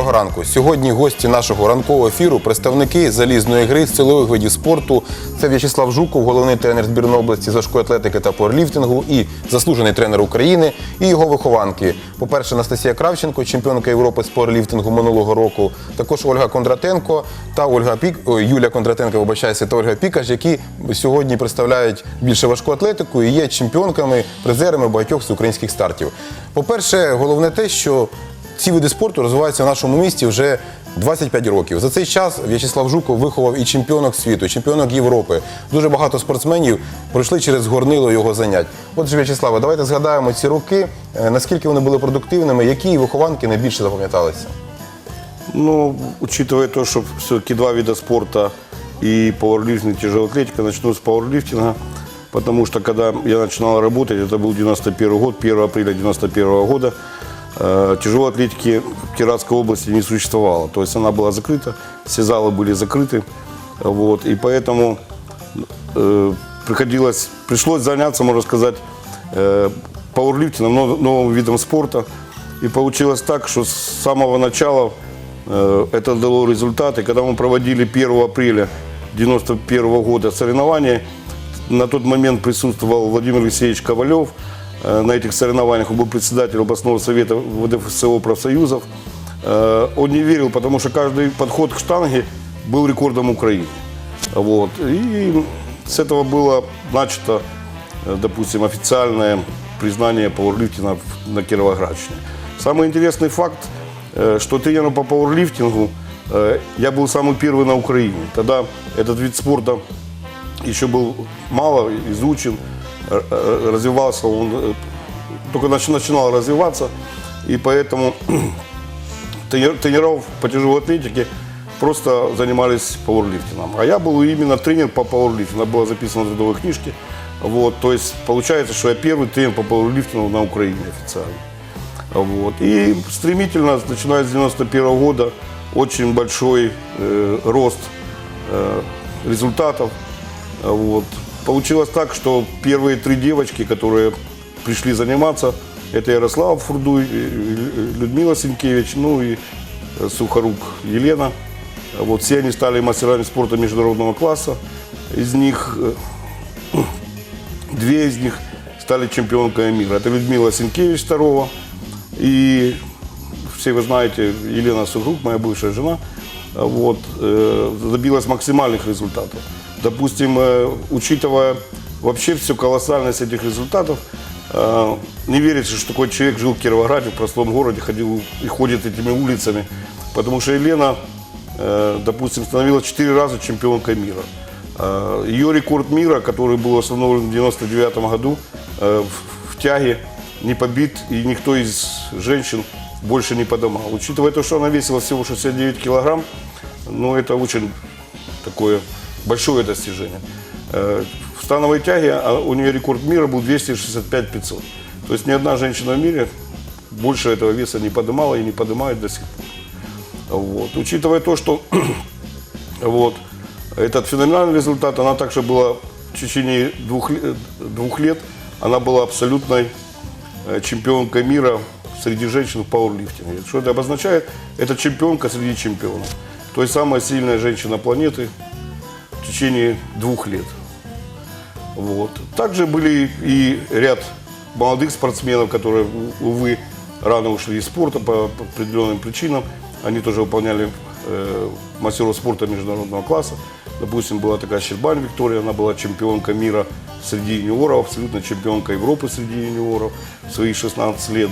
Доброго ранку. Сьогодні гості нашого ранкового ефіру представники залізної гри з силових видів спорту. Це В'ячеслав Жуков, головний тренер збірної області з важкої атлетики та пауерліфтингу і заслужений тренер України, і його вихованки. По-перше, Анастасія Кравченко, чемпіонка Європи з пауерліфтингу минулого року. Також Ольга Кондратенко та Ольга Пік, ой, Юля Кондратенко, вибачаюся, та Ольга Пікаш, які сьогодні представляють більше важку атлетику і є чемпіонками, призерами багатьох всеукраїнських стартів. По-перше, головне те, що ці види спорту розвиваються в нашому місті вже 25 років. За цей час В'ячеслав Жуков виховав і чемпіонок світу, і чемпіонок Європи. Дуже багато спортсменів пройшли через горнило його занять. Отже, В'ячеславе, давайте згадаємо ці роки, е, наскільки вони були продуктивними, які вихованки найбільше запам'яталися. Ну, учитывая то, что все-таки два вида спорта и пауэрлифтинг, и тяжелая атлетика, начну с пауэрлифтинга, потому что когда я начинал работать, это был 91 год, 1 апреля 91 года, э, тяжелой атлетики в Кировской области не существовало. То есть она была закрыта, все залы были закрыты, вот, и поэтому э, приходилось, пришлось заняться, можно сказать, э, пауэрлифтингом, нов- новым видом спорта. И получилось так, что с самого начала э, это дало результаты. Когда мы проводили 1 апреля 1991 года соревнования, на тот момент присутствовал Владимир Алексеевич Ковалев. Э, На этих соревнованиях он был председателем областного совета ВДФСО профсоюзов. Э, Он не верил, потому что каждый подход к штанге был рекордом Украины. Вот. И с этого было начато, э, допустим, официальное признание пауэрлифтинга в- на Кировоградщине. Самый интересный факт, э, что тренером по пауэрлифтингу э, я был самый первый на Украине. Тогда этот вид спорта еще был мало изучен, э, э, Развивался он, э, только нач- начинал развиваться, и поэтому тренер- тренеров по тяжелой атлетике просто занимались пауэрлифтингом. А я был именно тренер по пауэрлифтингу, было записано в трудовой книжке. Вот, то есть получается, что я первый тренер по пауэрлифтингу на Украине официально. Вот. И стремительно, начиная с 91 года, очень большой э, рост э, результатов. Вот. Получилось так, что первые три девочки, которые пришли заниматься, это Ярослава Фурдуй, Людмила Сенкевич, ну и э, Сухорук Елена. Вот все они стали мастерами спорта международного класса. Из них э, Две из них стали чемпионками мира. Это Людмила Сенкевич второго и все вы знаете, Елена Сугрук, моя бывшая жена, вот, э, добилась максимальных результатов. Допустим, э, учитывая вообще всю колоссальность этих результатов, э, не верится, что такой человек жил в Кировограде, в простом городе, ходил и ходит этими улицами. Потому что Елена, э, допустим, становилась четыре раза чемпионкой мира. Ее рекорд мира, который был установлен в 99 году, в тяге не побит, и никто из женщин больше не подымал. Учитывая то, что она весила всего 69 килограмм, ну, это очень такое большое достижение. Э, В становой тяге а, у нее рекорд мира был 265-500. То есть ни одна женщина в мире больше этого веса не поднимала и не поднимает до сих пор. Вот. Учитывая то, что вот, этот феноменальный результат, она также была в течение двух, двух лет, она была абсолютной э, чемпионкой мира среди женщин в пауэрлифтинге. Что это обозначает? Это чемпионка среди чемпионов. То есть самая сильная женщина планеты в течение двух лет. Вот. Также были и ряд молодых спортсменов, которые, увы, рано ушли из спорта по, определенным причинам. Они тоже выполняли э, мастеров спорта международного класса. Допустим, была такая Щербань Виктория, она была чемпионка мира среди юниоров, абсолютно чемпионка Европы среди юниоров свои 16 лет.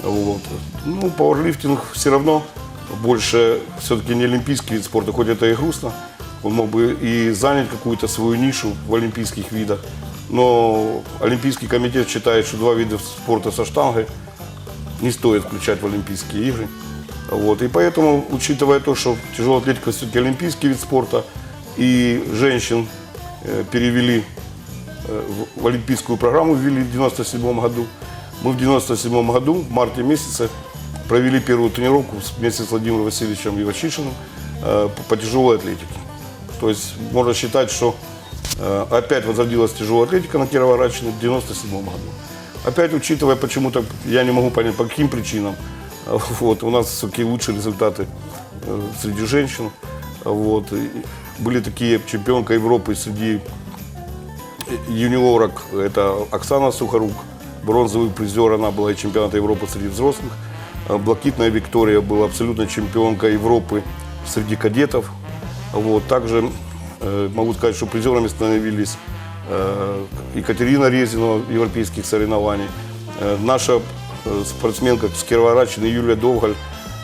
Вот. Ну, пауэрлифтинг все равно больше все-таки не олимпийский вид спорта, хоть это и грустно. Он мог бы и занять какую-то свою нишу в олимпийских видах. Но Олимпийский комитет считает, что два вида спорта со штангой не стоит включать в Олимпийские игры. Вот. И поэтому, учитывая то, что тяжелая атлетика все-таки олимпийский вид спорта, и женщин э, перевели э, в, олимпийскую программу, ввели в 97 году, мы в 97 году, в марте месяце, провели первую тренировку вместе с Владимиром Васильевичем Ивачишиным э, по тяжелой атлетике. То есть можно считать, что э, опять возродилась тяжелая атлетика на Кировоградщине в 97 году. Опять учитывая почему-то, я не могу понять, по каким причинам, Вот. У нас такие лучшие результаты э, среди женщин. Вот. Были такие чемпионка Европы среди юниорок. Это Оксана Сухорук, бронзовый призер, она была и чемпионата Европы среди взрослых. А Блакитная Виктория была абсолютно чемпионка Европы среди кадетов. Вот. Также э, могу сказать, что призерами становились э, Екатерина Резинова европейских соревнований, э, наша э, спортсменка с Кировоградщины Юлия Довгаль,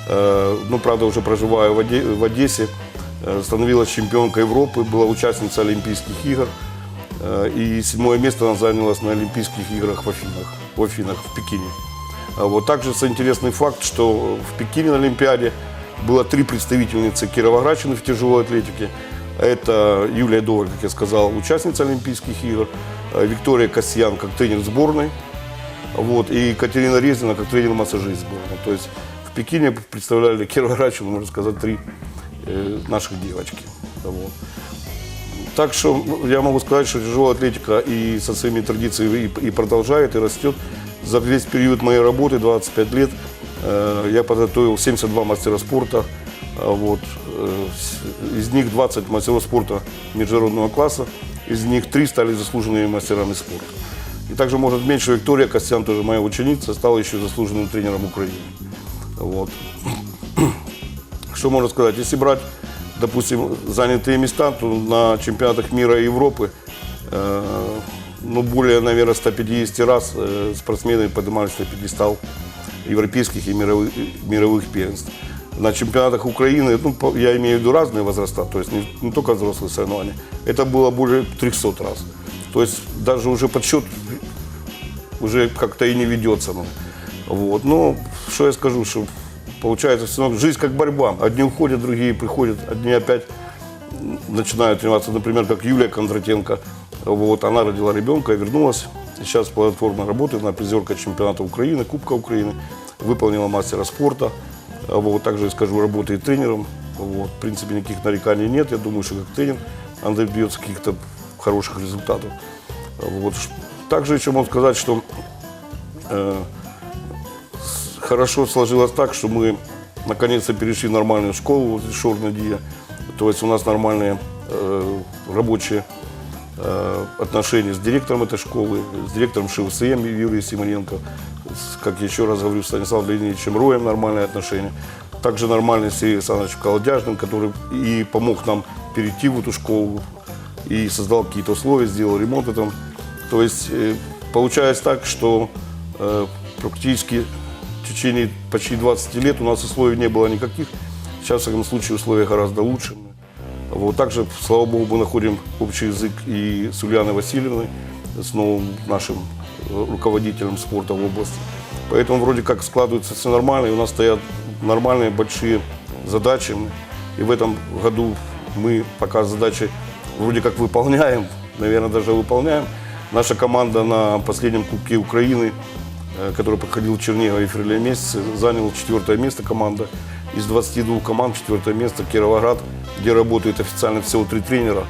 э, ну, правда, уже проживая в, Оде- в Одессе, э, становилась чемпионкой Европы, была участницей Олимпийских игр. Э, И седьмое место она занялась на Олимпийских играх в Афинах, в Афинах, в Пекине. А Вот также интересный факт, что в Пекине на Олимпиаде было три представительницы Кировоградщины в тяжелой атлетике. Это Юлия Доваль, как я сказал, участница Олимпийских игр, э, Виктория Касьян как тренер сборной, вот, и Екатерина Резина как тренер-массажист сборной. То есть в Пекине представляли Кировоградщину, можно сказать, три э, наших девочки. Вот. Так что я могу сказать, что тяжелая атлетика и со своими традициями и, и продолжает, и растет. За весь период моей работы, 25 лет, я подготовил 72 мастера спорта. А Вот, э, из них 20 мастеров спорта международного класса, из них 3 стали заслуженными мастерами спорта. И также может что Виктория Костян, тоже моя ученица, стала еще заслуженным тренером Украины. Вот. Что можно сказать? Если брать, допустим, занятые места, то на чемпионатах мира и Европы э, ну, более, наверное, 150 раз э, спортсмены поднимались на пьедестал европейских и мировых, мировых первенств. На чемпионатах Украины, ну, я имею в виду разные возраста, то есть не, не только взрослые соревнования, это было более 300 раз. То есть даже уже подсчет уже как-то и не ведется. Ну. Вот. Но что я скажу, что получается все равно жизнь как борьба. Одни уходят, другие приходят, одни опять начинают тренироваться. Например, как Юлия Кондратенко. Вот, она родила ребенка и вернулась. Сейчас платформа работает, она призерка чемпионата Украины, Кубка Украины, выполнила мастера спорта. Вот, также, скажу, работает тренером. Вот, в принципе, никаких нареканий нет. Я думаю, что как тренер она добьется каких-то хороших результатов. Вот. Ш- Также еще могу сказать, что э, с- хорошо сложилось так, что мы наконец-то перешли в нормальную школу возле Шорнадия. То есть у нас нормальные э, рабочие э, отношения с директором этой школы, с директором ШВСМ Юрием Симоненко, с, как я еще раз говорю, с Станиславом Леонидовичем Роем нормальные отношения. Также нормальный с Сергеем Александровичем Колодяжным, который и помог нам перейти в эту школу, и создал какие-то условия, сделал ремонт там. То есть э, получается так, что э, практически в течение почти 20 лет у нас условий не было никаких. Сейчас, в всяком случае, условия гораздо лучше. Вот также, слава богу, мы находим общий язык и с Ульяной Васильевной, с новым нашим э, руководителем спорта в области. Поэтому вроде как складывается все нормально, и у нас стоят нормальные большие задачи. И в этом году мы пока задачи вроде как выполняем, наверное, даже выполняем. Наша команда на последнем Кубке Украины, э, который проходил в Чернигове в феврале месяце, заняла четвертое место команда. Из 22 команд четвертое место Кировоград, где работает официально всего три тренера.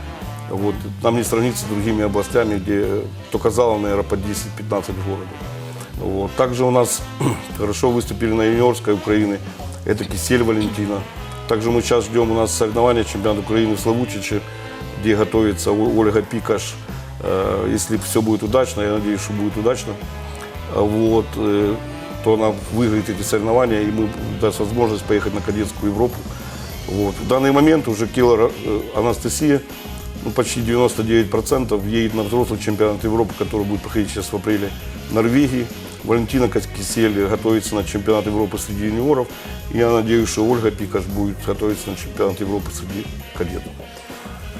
Вот. Нам не сравнится с другими областями, где только залов, наверное, по 10-15 в городе. Вот. Также у нас хорошо выступили на юниорской Украины. Это Кисель Валентина. Также мы сейчас ждем у нас соревнования чемпионата Украины в Славутиче, где готовится Ольга Пикаш. Э, Если все будет удачно, я надеюсь, что будет удачно, вот, э, то она выиграет эти соревнования, и мы даст возможность поехать на кадетскую Европу. Вот. В данный момент уже Киллер э, Анастасия, ну, почти 99% едет на взрослый чемпионат Европы, который будет проходить сейчас в апреле в Норвегии. Валентина Кисель готовится на чемпионат Европы среди юниоров. Я надеюсь, что Ольга Пикаш будет готовиться на чемпионат Европы среди кадетов.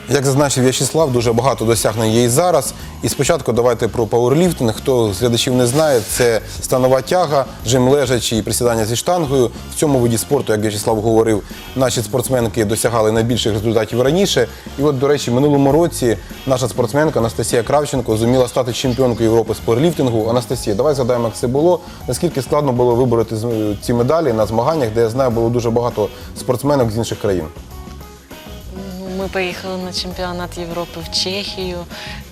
Як зазначив В'ячеслав, дуже багато досягнень є і зараз. І спочатку давайте про пауерліфтинг. Хто з глядачів не знає, це станова тяга, жим лежачі і присідання зі штангою. В цьому виді спорту, як В'ячеслав говорив, наші спортсменки досягали найбільших результатів раніше. І от, до речі, минулому році наша спортсменка Анастасія Кравченко зуміла стати чемпіонкою Європи з пауерліфтингу. Анастасія, давай згадаємо, як це було. Наскільки складно було вибороти з- ці медалі на змаганнях, де я знаю, було дуже багато спортсменок з інших країн. Ми поїхали на чемпіонат Європи в Чехію.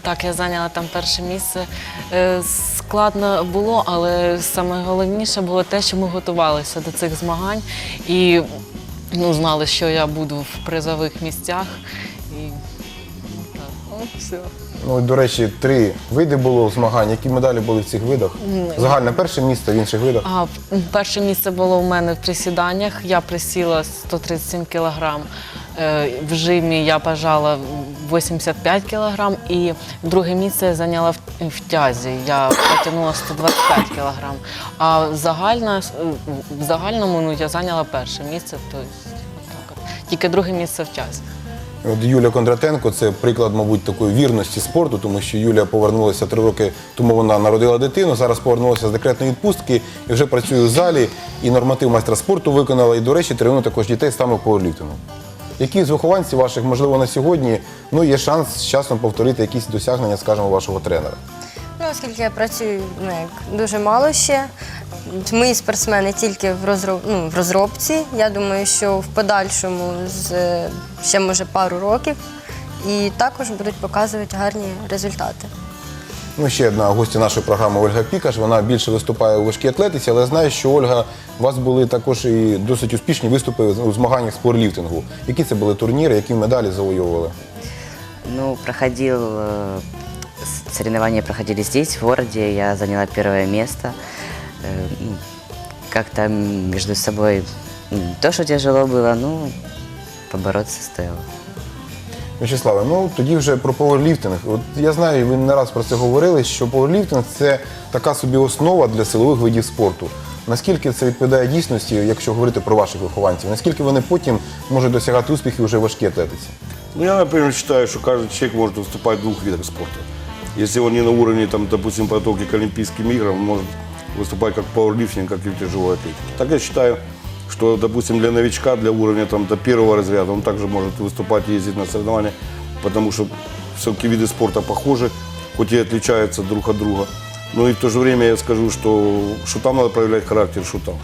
Так, я зайняла там перше місце. Е, складно було, але найголовніше було те, що ми готувалися до цих змагань і ну, знали, що я буду в призових місцях. І ну, так, ну, все. Ну, до речі, три види було змагань. Які медалі були в цих видах? Загальне перше місце в інших видах. А перше місце було у мене в присіданнях. Я присіла 137 кілограм. Е, В жимі я бажала 85 кілограм. І друге місце я зайняла в, в тязі. Я потягнула 125 кілограм. А загальна, в загальному ну, я зайняла перше місце. Тобто, так от. Тільки друге місце в тязі. От Юлія Кондратенко це приклад, мабуть, такої вірності спорту, тому що Юлія повернулася три роки тому. Вона народила дитину. Зараз повернулася з декретної відпустки і вже працює в залі. І норматив майстра спорту виконала. І, до речі, тренує також дітей саме по. Які з вихованців ваших, можливо, на сьогодні ну, є шанс з часом повторити якісь досягнення, скажімо, вашого тренера? Оскільки я працюю ну, як, дуже мало ще. Мої спортсмени тільки в, розроб... ну, в розробці. Я думаю, що в подальшому з е, ще може пару років і також будуть показувати гарні результати. Ну, ще одна гостя нашої програми Ольга Пікаш. Вона більше виступає у важкій атлетиці, але знаю, що Ольга, у вас були також і досить успішні виступи у змаганнях з пауерліфтингу. Які це були турніри, які медалі завойовували? Ну, проходил, э, с- соревнования проходили здесь, в городе, я заняла первое место. Э, ну, Как-то между собой м, то, что тяжело было, ну, побороться стоило. Вячеславе, ну тоді вже про пауерліфтинг. От я знаю, ви не раз про це говорили, що пауерліфтинг це така собі основа для силових видів спорту. Наскільки це відповідає дійсності, якщо говорити про ваших вихованців? Наскільки вони потім можуть досягати успіхів вже в важкій атлетиці? Ну, я, например, считаю, что каждый человек может выступать в двух видах спорта. Если он не на уровне, там, допустим, подготовки к Олимпийским играм, он может выступать как пауэрлифтинг, как и в тяжелой атлетике. Так я считаю, что, допустим, для новичка, для уровня там, до первого разряда, он также может выступать и ездить на соревнования, потому что все-таки виды спорта похожи, хоть и отличаются друг от друга. Но и в то же время я скажу, что, что там надо проявлять характер, что там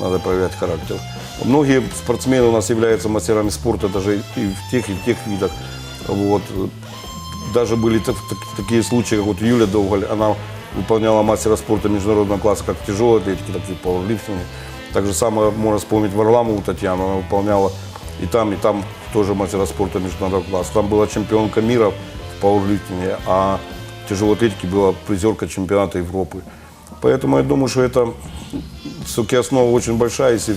надо проявлять характер. Многие спортсмены у нас являются мастерами спорта даже и в тех, и в тех видах. Вот. Даже были так- так- такие случаи, как вот Юля Довголь, она выполняла мастера спорта международного класса как в тяжелой так и в пауэрлифтинге. Так же самое можно вспомнить Варламову Татьяну, она выполняла и там, и там тоже мастера спорта международного класса. Там была чемпионка мира в пауэрлифтинге, а в тяжелой атлетике была призерка чемпионата Европы. Поэтому я думаю, что это все-таки основа очень большая. Если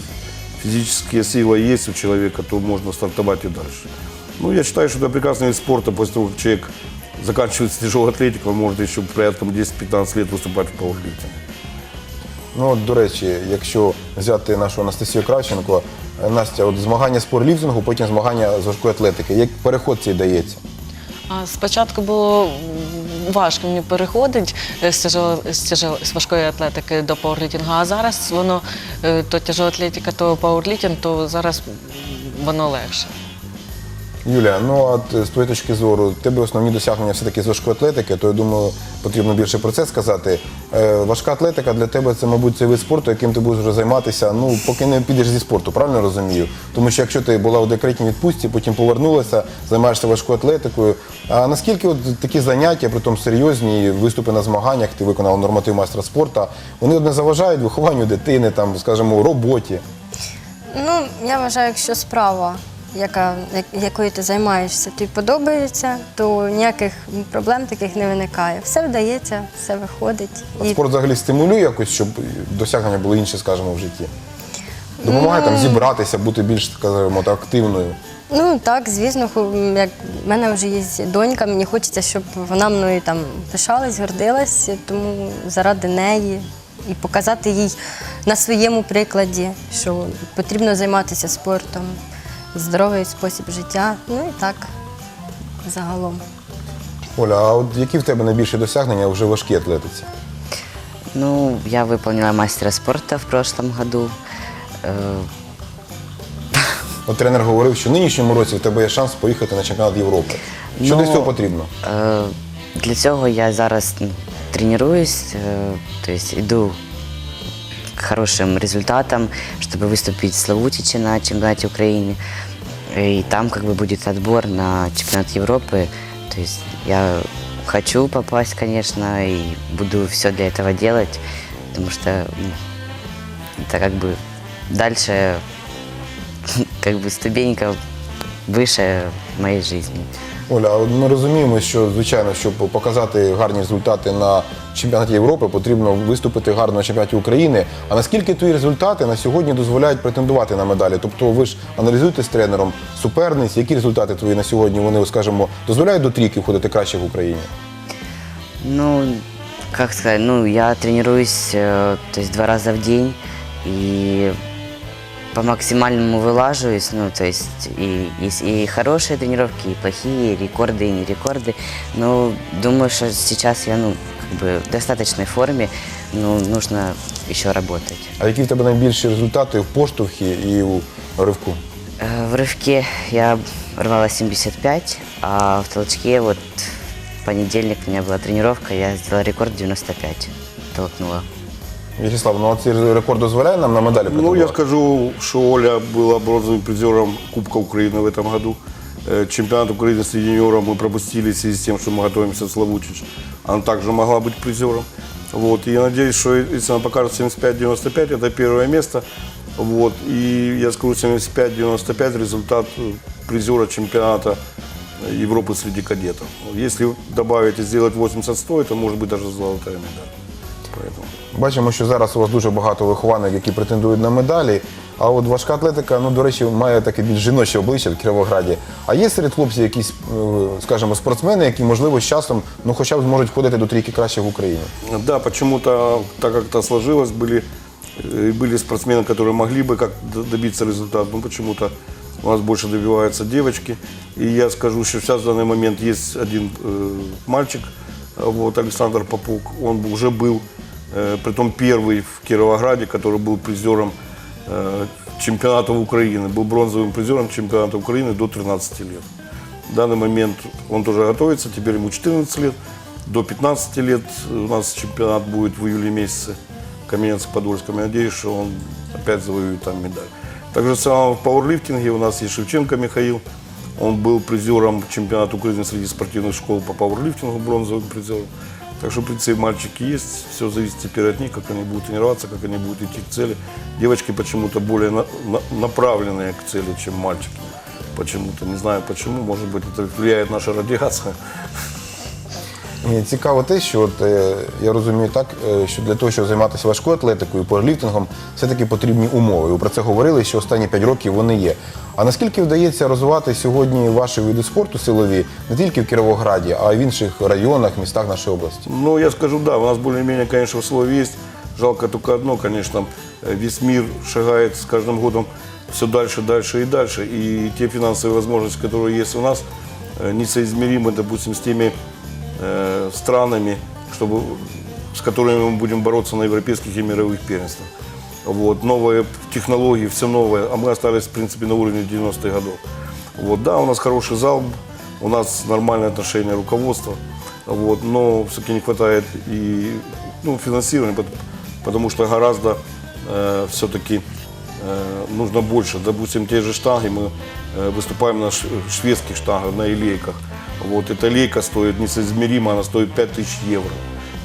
физические силы есть у человека, то можно стартовать и дальше. Ну, я считаю, что это прекрасный вид спорта. После того, как человек заканчивает с тяжелой атлетикой, он может еще порядком 10-15 лет выступать в пауэрлифтинге. Ну, от, до речі, якщо взяти нашу Анастасію Кравченко, е, Настя, от змагання з пауерліфтингу, потім змагання з важкої атлетики. Як переход цей дається? А спочатку було м, важко мені переходити е, з, тяжело, з, тяжело, з важкої атлетики до пауерлітінгу, а зараз воно е, то тяжела атлетика, то пауерлітінг, то зараз м, воно легше. Юля, ну е, з твоєї точки зору, тебе основні досягнення все-таки з важкої атлетики, то я думаю, потрібно більше про це сказати. Е, важка атлетика для тебе це, мабуть, цей вид спорту, яким ти будеш займатися, ну, поки не підеш зі спорту, правильно розумію? Тому що якщо ти була у декретній відпустці, потім повернулася, займаєшся важкою атлетикою. А наскільки от такі заняття, притом серйозні, виступи на змаганнях, ти виконала норматив майстра спорту, вони от не заважають вихованню дитини, там, скажімо, роботі? Ну, я вважаю, якщо справа, яка, якою ти займаєшся, тобі подобається, то ніяких проблем таких не виникає. Все вдається, все виходить. От спорт взагалі стимулює якось, щоб досягнення були інші, скажімо, в житті. Допомагає там зібратися, бути більш, скажімо, так, активною. Ну так, звісно, ху- як в мене вже є донька, мені хочеться, щоб вона мною там пишалась, гордилась, тому заради неї і показати їй на своєму прикладі, що потрібно займатися спортом, здоровий спосіб життя. Ну і так загалом. Оля, а от які в тебе найбільші досягнення вже в важкій атлетиці? Ну, я выполнила мастера спорта в прошлом году. Э, От тренер говорив, що в нинішньому році в тебе є шанс поїхати на чемпіонат Європи. Що Ну, для цього потрібно? Е, Для цього я зараз ну, тренуюсь, е, то есть иду к хорошим результатам, чтобы выступить в Славутиче на чемпионате Украины. И там как бы будет отбор на чемпионат Европы. То есть я хочу попасть, конечно, и буду все для этого делать, потому что ну, это как бы дальше, как бы ступенька выше моей жизни. Оля, а от ми розуміємо, що звичайно, щоб показати гарні результати на чемпіонаті Європи, потрібно виступити гарно на чемпіонаті України. А наскільки твої результати на сьогодні дозволяють претендувати на медалі? Тобто ви ж аналізуєте з тренером суперниць, які результати твої на сьогодні вони, скажімо, дозволяють до трійки входити краще в Україні? Ну, как сказать, ну, я тренируюсь, э, то есть два раза в день, и по максимальному вылаживаюсь, ну, то есть и, и, и хорошие тренировки, и плохие, и рекорды, и не рекорды. Но думаю, что сейчас я, ну, как бы в достаточной форме, ну, нужно еще работать. А які в тебе найбільші результати в поштовхі і у ривку? Э, В рывке я рвала 75, а в толчке вот в понедельник у меня была тренировка, я сделала рекорд 95, толкнула. В'ячеслав, ну а цей рекорд дозволяє нам на медалі Ну, претендувати? я скажу, что Оля была бронзовым призером Кубка Украины в этом году. Э, Чемпионат Украины среди юниоров мы пропустили в связи с тем, что мы готовимся в Славутич. Она также могла быть призером. Вот. И я надеюсь, что если она покажет 75-95, это первое место. Вот. И я скажу 75-95 результат э, призера чемпионата Европы среди кадетов. Если добавить и сделать 80-100, это может быть даже золотая медаль. Поэтому. Бачимо, що зараз у вас дуже багато вихованок, які претендують на медалі. А от важка атлетика, ну до речі, має таке більш жіноче обличчя в Кіровограді. А є серед хлопців якісь, е, скажімо, спортсмени, які можливо з часом ну хоча б зможуть входити до трійки кращих в Україні. Да, почему-то так как-то сложилось, были, э, были спортсмены, которые могли бы как д- добиться результата, но почему-то у нас больше добиваются девочки. И я скажу, что сейчас в данный момент есть один э, мальчик, э, вот Александр Попук, он бы уже был, э, притом первый в Кировограде, который был призером э, чемпионата Украины, был бронзовым призером чемпионата Украины до 13 лет. В данный момент он тоже готовится, теперь ему 14 лет. До 15 лет у нас чемпионат будет в июле месяце Каменец-Подольском. Я надеюсь, что он опять завоюет там медаль. Так же самое в пауэрлифтинге у нас есть Шевченко Михаил. Он был призером чемпионата Украины среди спортивных школ по пауэрлифтингу, бронзовым призером. Так что, в принципе, мальчики есть. Все зависит теперь от них, как они будут тренироваться, как они будут идти к цели. Девочки почему-то более на- на- направленные к цели, чем мальчики. Почему-то, не знаю почему, может быть, это влияет наша радиация. І цікаво те, що от, е, я розумію так, е, що для того, щоб займатися важкою атлетикою, пауерліфтингом, все-таки потрібні умови. Ви про це говорили, що останні 5 років вони є. А наскільки вдається розвивати сьогодні ваші види спорту силові не тільки в Кіровограді, а й в інших районах, містах нашої області? Ну, я скажу, да, у нас более-менее, конечно, условия есть. Жалко только одно, конечно, э, весь мир шагает с каждым годом все дальше, дальше и дальше. И те финансовые возможности, которые есть у нас, э, несоизмеримы, допустим, с теми э, странами, чтобы, с которыми мы будем бороться на европейских и мировых первенствах. Вот, новые технологии, все новое, а мы остались, в принципе, на уровне 90-х годов. Вот, да, у нас хороший зал, у нас нормальное отношение руководства, вот, но все-таки не хватает и ну, финансирования, пот- потому что гораздо э, все-таки э, нужно больше. Допустим, те же штанги, мы э, выступаем на ш- шведских штангах, на илейках. Вот, эта лейка стоит несоизмеримо, она стоит 5000 евро.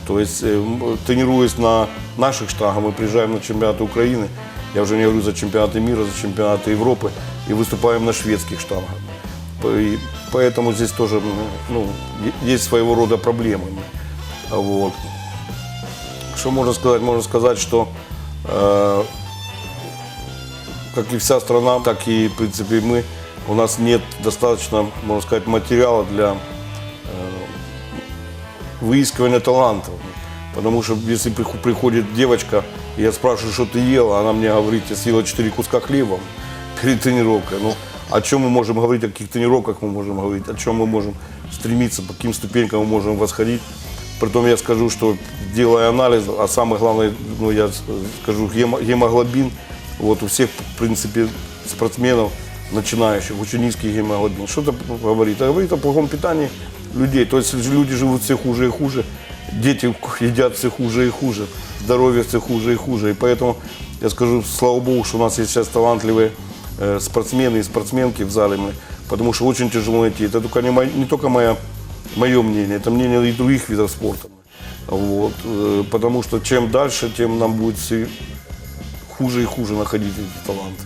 То есть, э, м, тренируясь на наших штангах, мы приезжаем на чемпионаты Украины, я уже не говорю за чемпионаты мира, за чемпионаты Европы, и выступаем на шведских штангах. По- и Поэтому здесь тоже м, ну, е- есть своего рода проблемы. Вот. Что можно сказать? Можно сказать, что э, как и вся страна, так и, в принципе, мы, у нас нет достаточно, можно сказать, материала для выискивания талантов. Потому что если приходит девочка, я спрашиваю, что ты ела, она мне говорит, я съела 4 куска хлеба перед тренировкой. Ну, о чем мы можем говорить, о каких тренировках мы можем говорить, о чем мы можем стремиться, по каким ступенькам мы можем восходить. Притом я скажу, что делая анализ, а самое главное, ну, я скажу, гемо- гемоглобин, вот у всех, в принципе, спортсменов, начинающих, очень низкий гемоглобин. Что это говорит? Это говорит о плохом питании людей. То есть люди живут все хуже и хуже, дети едят все хуже и хуже, здоровье все хуже и хуже. И поэтому я скажу, слава богу, что у нас есть сейчас талантливые спортсмены и спортсменки в зале, мы- потому что очень тяжело найти. Это только не, моя- не только моя Мое мнение, это мнение и других видов спорта. Вот. Потому что чем дальше, тем нам будет все хуже и хуже находить эти таланты.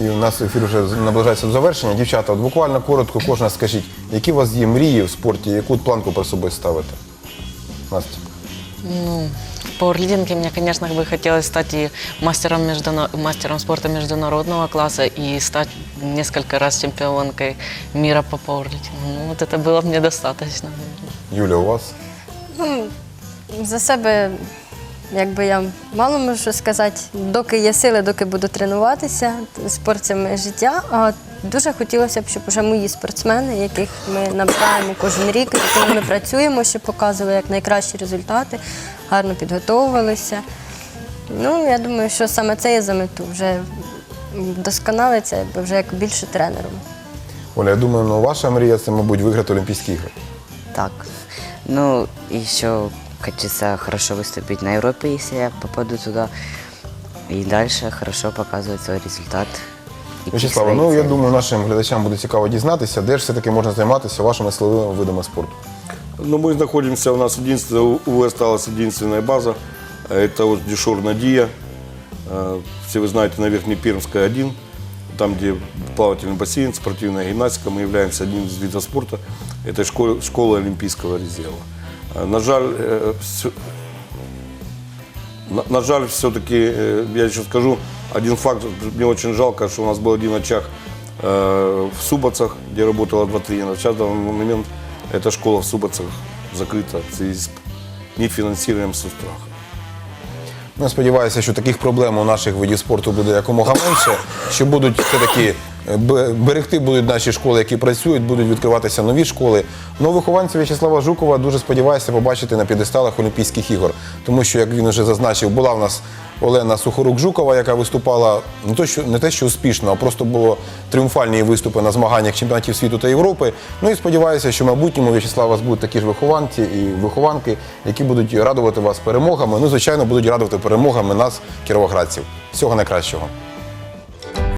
І у нас ефір вже наближається до завершення. Дівчата, от буквально коротко кожна скажіть, які у вас є мрії в спорті, яку планку про собою ставите? Настя. В пауэрлифтинге мне, конечно, бы хотелось стать и мастером, междуна- мастером спорта международного класса и стать несколько раз чемпионкой мира по пауэрлифтингу. Ну, вот это было мне достаточно. Юля, у вас? За себе, якби я мало можу сказати, доки є сили, доки буду тренуватися, спорт це моє життя. А дуже хотілося б, щоб вже мої спортсмени, яких ми набираємо кожен рік, з якими ми працюємо, щоб показували як найкращі результати, гарно підготовилися. Ну, я думаю, що саме це є за мету. Вже вдосконалиться, якби вже як більше тренером. Оля, я думаю, ну ваша мрія це, мабуть, виграти Олімпійські ігри. Так. Ну, еще хочется хорошо выступить на Европе, если я попаду туда. И дальше хорошо показывать свой результат. Вячеслава, ну я думаю, нашим глядачам буде цікаво дізнатися, де ж все-таки можна займатися вашими силовими видами спорту. Но мы находимся, у нас единственная, увы, осталась единственная база. Это вот дешевная Дия. Э, Все вы знаете, на Верхнепермской 1. Там, где плавательный бассейн, спортивная гимнастика, мы являемся одним из видов спорта. Это школа, школа Олимпийского резерва. Э, На жаль, э, всё- на, на жаль, все-таки, э, я еще скажу один факт. Мне очень жалко, что у нас был один очаг э, в Субацах, где работало два тренера. Сейчас в данный момент эта школа в Субацах закрыта в связи с нефинансируемым со страха. Ну, я сподіваюся, що таких проблем у наших видів спорту буде якомога менше, що будуть все-таки е, б- берегти будуть наші школи, які працюють, будуть відкриватися нові школи. Ну, вихованців В'ячеслава Жукова дуже сподіваюся побачити на п'єдесталах Олімпійських ігор. Тому що, як він вже зазначив, була в нас Олена Сухорук-Жукова, яка виступала не то, що не те, що успішно, а просто було тріумфальні виступи на змаганнях чемпіонатів світу та Європи. Ну і сподіваюся, що в майбутньому В'ячеслава вас будуть такі ж вихованці і вихованки, які будуть радувати вас перемогами. Ну, звичайно, будуть радувати перемогами нас, кіровоградців. Всього найкращого.